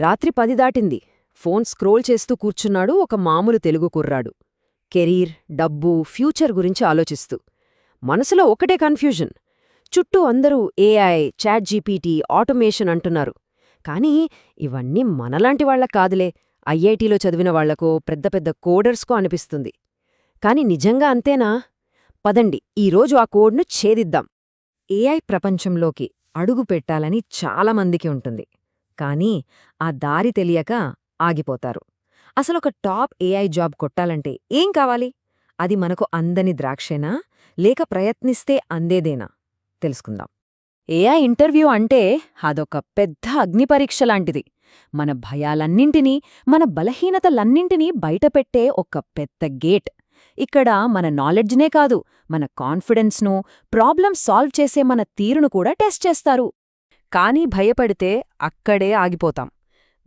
రాత్రి పది దాటింది. ఫోన్ స్క్రోల్ చేస్తూ కూర్చున్నాడు ఒక మామూలు తెలుగు కుర్రాడు. కెరీర్ డబ్బు ఫ్యూచర్ గురించి ఆలోచిస్తూ. మనసులో ఒకటే కన్ఫ్యూజన్. చుట్టూ అందరూ ఏఐ చాట్ జీపీటీ ఆటోమేషన్ అంటున్నారు. కానీ ఇవన్నీ మనలాంటి వాళ్ళక్ కాదులే. ఐఐటీలో చదివిన వాళ్ళకో పెద్ద పెద్ద కోడర్స్కో అనిపిస్తుంది. కాని నిజంగా అంతేనా? పదండి ఈరోజు ఆ కోడ్ను ఛేదిద్దాం. ఏఐ ప్రపంచంలోకి అడుగు పెట్టాలని చాలామందికి ఉంటుంది. కానీ ఆ దారి తెలియక ఆగిపోతారు. అసలొక టాప్ ఏఐ జాబ్ కొట్టాలంటే ఏం కావాలి? అది మనకు అందని ద్రాక్షేనా? లేక ప్రయత్నిస్తే అందేదేనా? తెలుసుకుందాం. ఏఐ ఇంటర్వ్యూ అంటే అదొక పెద్ద అగ్నిపరీక్ష లాంటిది. మన భయాలన్నింటినీ మన బలహీనతలన్నింటినీ బయటపెట్టే ఒక పెద్ద గేట్. ఇక్కడ మన నాలెడ్జ్నే కాదు మన కాన్ఫిడెన్స్ను ప్రాబ్లం సాల్వ్ చేసే మన తీరును కూడా టెస్ట్ చేస్తారు. కానీ భయపడితే అక్కడే ఆగిపోతాం.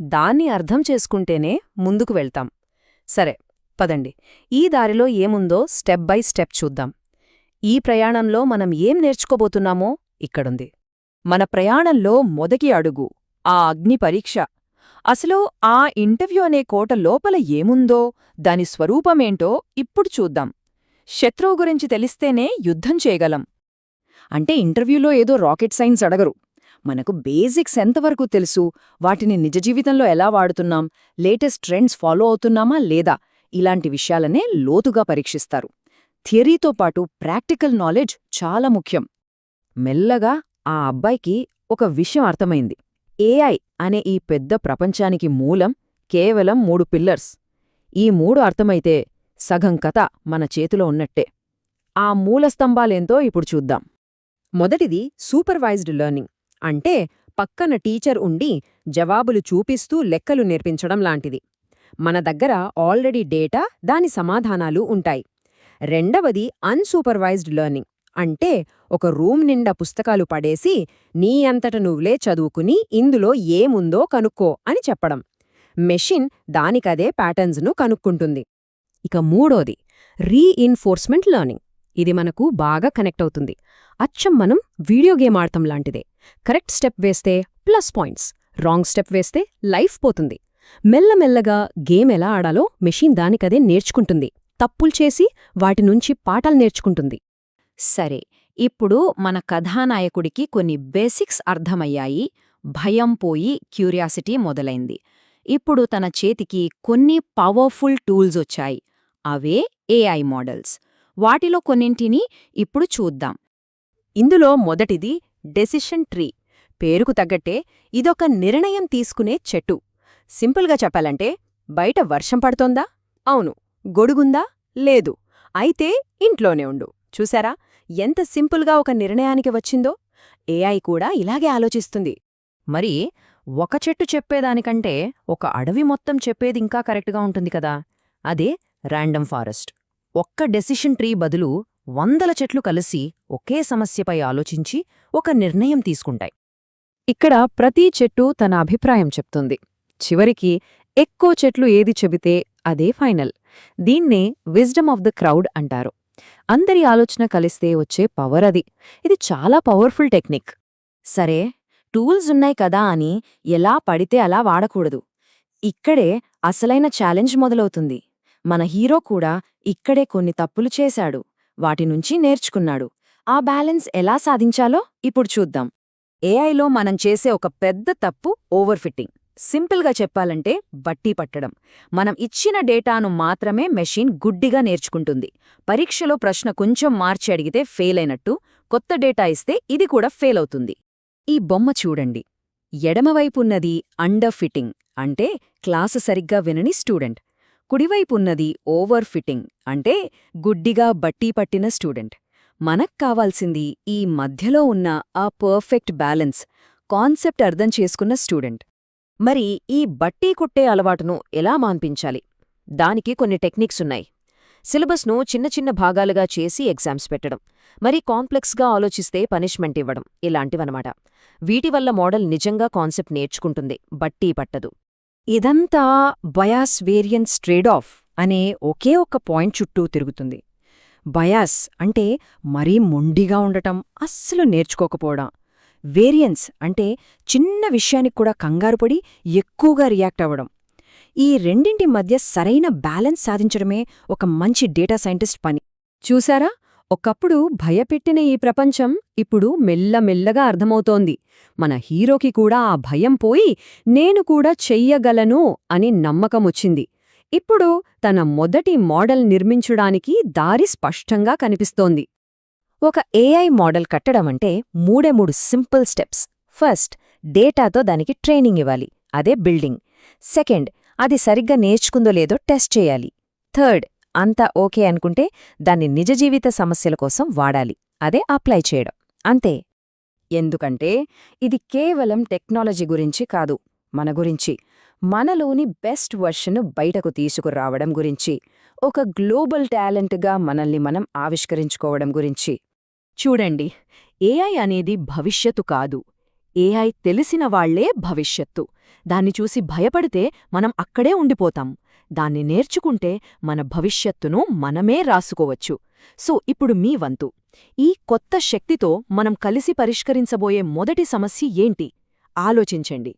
దాన్ని అర్థం చేసుకుంటేనే ముందుకు వెళ్తాం. సరే పదండి. ఈ దారిలో ఏముందో స్టెప్ బై స్టెప్ చూద్దాం. ఈ ప్రయాణంలో మనం ఏం నేర్చుకోబోతున్నామో ఇక్కడుంది. మన ప్రయాణంలో మొదటి అడుగు ఆ అగ్ని పరీక్ష. అసలు ఆ ఇంటర్వ్యూ అనే కోట లోపల ఏముందో దాని స్వరూపమేంటో ఇప్పుడు చూద్దాం. శత్రువు గురించి తెలిస్తేనే యుద్ధం చేయగలం. అంటే ఇంటర్వ్యూలో ఏదో రాకెట్ సైన్స్ అడగరు. మనకు బేసిక్స్ ఎంతవరకు తెలుసు? వాటిని నిజ జీవితంలో ఎలా వాడుతున్నాం? లేటెస్ట్ ట్రెండ్స్ ఫాలో అవుతున్నామా లేదా? ఇలాంటి విషయాలనే లోతుగా పరీక్షిస్తారు. థియరీతో పాటు ప్రాక్టికల్ నాలెడ్జ్ చాలా ముఖ్యం. మెల్లగా ఆ అబ్బాయికి ఒక విషయం అర్థమైంది. ఏఐ అనే ఈ పెద్ద ప్రపంచానికి మూలం కేవలం మూడు పిల్లర్స్. ఈ మూడు అర్థమైతే సగం కథ మన చేతిలో ఉన్నట్టే. ఆ మూలస్తంభాలేంతో ఇప్పుడు చూద్దాం. మొదటిది సూపర్వైజ్డ్ లెర్నింగ్. అంటే పక్కన టీచర్ ఉండి జవాబులు చూపిస్తూ లెక్కలు నేర్పించడం లాంటిది. మన దగ్గర ఆల్రెడీ డేటా దాని సమాధానాలు ఉంటాయి. రెండవది అన్సూపర్వైజ్డ్ లెర్నింగ్. అంటే ఒక రూమ్ నిండా పుస్తకాలు పడేసి నీ అంతట నువ్వులే చదువుకుని ఇందులో ఏముందో కనుక్కో అని చెప్పడం. మెషిన్ దానికదే ప్యాటర్న్స్ను కనుక్కుంటుంది. ఇక మూడోది రీఇన్ఫోర్స్మెంట్ లెర్నింగ్. ఇది మనకు బాగా కనెక్ట్ అవుతుంది. అచ్చం మనం వీడియో గేమ్ ఆడటం లాంటిదే. కరెక్ట్ స్టెప్ వేస్తే ప్లస్ పాయింట్స్ రాంగ్ స్టెప్ వేస్తే లైఫ్ పోతుంది. మెల్లమెల్లగా గేమ్ ఎలా ఆడాలో మెషిన్ దానికదే నేర్చుకుంటుంది. తప్పులు చేసి వాటి నుంచి పాఠాలు నేర్చుకుంటుంది. సరే ఇప్పుడు మన కథానాయకుడికి కొన్ని బేసిక్స్ అర్థమయ్యాయి. భయం పోయి క్యూరియాసిటీ మొదలైంది. ఇప్పుడు తన చేతికి కొన్ని పవర్ఫుల్ టూల్స్ వచ్చాయి. అవే ఏఐ మోడల్స్. వాటిలో కొన్నింటిని ఇప్పుడు చూద్దాం. ఇందులో మొదటిది డెసిషన్ ట్రీ. పేరుకు తగ్గట్టే ఇదొక నిర్ణయం తీసుకునే చెట్టు. సింపుల్గా చెప్పాలంటే బయట వర్షం పడుతోందా? అవును. గొడుగుందా? లేదు. అయితే ఇంట్లోనే ఉండు. చూసారా? ఎంత సింపుల్గా ఒక నిర్ణయానికి వచ్చిందో? ఏఐ కూడా ఇలాగే ఆలోచిస్తుంది. మరి ఒక చెట్టు చెప్పేదానికంటే ఒక అడవి మొత్తం చెప్పేది ఇంకా కరెక్ట్గా ఉంటుంది కదా? అదే ర్యాండమ్ ఫారెస్ట్. ఒక్క డెసిషన్ ట్రీ బదులు వందల చెట్లు కలిసి ఒకే సమస్యపై ఆలోచించి ఒక నిర్ణయం తీసుకుంటాయి. ఇక్కడ ప్రతి చెట్టు తన అభిప్రాయం చెప్తుంది. చివరికి ఎక్కువ చెట్లు ఏది చెబితే అదే ఫైనల్. దీన్నే విజ్డమ్ ఆఫ్ ద క్రౌడ్ అంటారు. అందరి ఆలోచన కలిస్తే వచ్చే పవర్ అది. ఇది చాలా పవర్ఫుల్ టెక్నిక్. సరే టూల్స్ ఉన్నాయి కదా అని ఎలా పడితే అలా వాడకూడదు. ఇక్కడే అసలైన ఛాలెంజ్ మొదలవుతుంది. మన హీరో కూడా ఇక్కడే కొన్ని తప్పులు చేశాడు. వాటి నుంచి నేర్చుకున్నాడు. ఆ బ్యాలెన్స్ ఎలా సాధించాలో ఇప్పుడు చూద్దాం. ఏఐలో మనం చేసే ఒక పెద్ద తప్పు ఓవర్ఫిట్టింగ్. సింపుల్గా చెప్పాలంటే బట్టీ పట్టడం. మనం ఇచ్చిన డేటాను మాత్రమే మెషిన్ గుడ్డిగా నేర్చుకుంటుంది. పరీక్షలో ప్రశ్న కొంచెం మార్చి అడిగితే ఫెయిల్ అయినట్టు కొత్త డేటా ఇస్తే ఇది కూడా ఫెయిల్ అవుతుంది. ఈ బొమ్మ చూడండి. ఎడమవైపున్నది అండర్ ఫిట్టింగ్ అంటే క్లాసు సరిగ్గా వినని స్టూడెంట్. కుడివైపున్నది ఓవర్ ఫిట్టింగ్ అంటే గుడ్డిగా బట్టీ పట్టిన స్టూడెంట్. మనక్ కావాల్సింది ఈ మధ్యలో ఉన్న ఆ పర్ఫెక్ట్ బ్యాలెన్స్ కాన్సెప్ట్ అర్థం చేసుకున్న స్టూడెంట్. మరి ఈ బట్టీ కుట్టే అలవాటును ఎలా మాన్పించాలి? దానికి కొన్ని టెక్నిక్స్ ఉన్నాయి. సిలబస్ను చిన్న చిన్న భాగాలుగా చేసి ఎగ్జామ్స్ పెట్టడం మరి కాంప్లెక్స్గా ఆలోచిస్తే పనిష్మెంట్ ఇవ్వడం ఇలాంటివన్నమాట. వీటివల్ల మోడల్ నిజంగా కాన్సెప్ట్ నేర్చుకుంటుంది బట్టీ పట్టదు. ఇదంతా బయాస్ వేరియన్స్ ట్రేడ్ ఆఫ్ అనే ఒకే ఒక పాయింట్ చుట్టూ తిరుగుతుంది. బయాస్ అంటే మరీ మొండిగా ఉండటం అస్సలు నేర్చుకోకపోవడం. వేరియన్స్ అంటే చిన్న విషయానికి కూడా కంగారుపడి ఎక్కువగా రియాక్ట్ అవ్వడం. ఈ రెండింటి మధ్య సరైన బ్యాలెన్స్ సాధించడమే ఒక మంచి డేటా సైంటిస్ట్ పని. చూసారా? ఒకప్పుడు భయపెట్టిన ఈ ప్రపంచం ఇప్పుడు మెల్లమెల్లగా అర్థమవుతోంది. మన హీరోకి కూడా ఆ భయం పోయి నేను కూడా చెయ్యగలను అని నమ్మకమొచ్చింది. ఇప్పుడు తన మొదటి మోడల్ నిర్మించడానికి దారి స్పష్టంగా కనిపిస్తోంది. ఒక ఏఐ మోడల్ కట్టడమంటే మూడే మూడు సింపుల్ స్టెప్స్. ఫస్ట్ డేటాతో దానికి ట్రైనింగ్ ఇవ్వాలి అదే బిల్డింగ్. సెకండ్ అది సరిగ్గా నేర్చుకుందో లేదో టెస్ట్ చేయాలి. థర్డ్ అంతా ఓకే అనుకుంటే దాన్ని నిజ జీవిత సమస్యల కోసం వాడాలి. అదే అప్లై చేయడం. అంతే. ఎందుకంటే ఇది కేవలం టెక్నాలజీ గురించి కాదు మన గురించి. మనలోని బెస్ట్ వర్షన్ను బయటకు తీసుకురావడం గురించి. ఒక గ్లోబల్ టాలెంట్గా మనల్ని మనం ఆవిష్కరించుకోవడం గురించి. చూడండి ఏఐ అనేది భవిష్యత్తు కాదు. ఏఐ తెలిసిన వాళ్ళే భవిష్యత్తు. దాన్ని చూసి భయపడితే మనం అక్కడే ఉండిపోతాం. దాన్ని నేర్చుకుంటే మన భవిష్యత్తును మనమే రాసుకోవచ్చు. సో ఇప్పుడు మీ వంతు. ఈ కొత్త శక్తితో మనం కలిసి పరిష్కరించబోయే మొదటి సమస్య ఏంటి? ఆలోచించండి.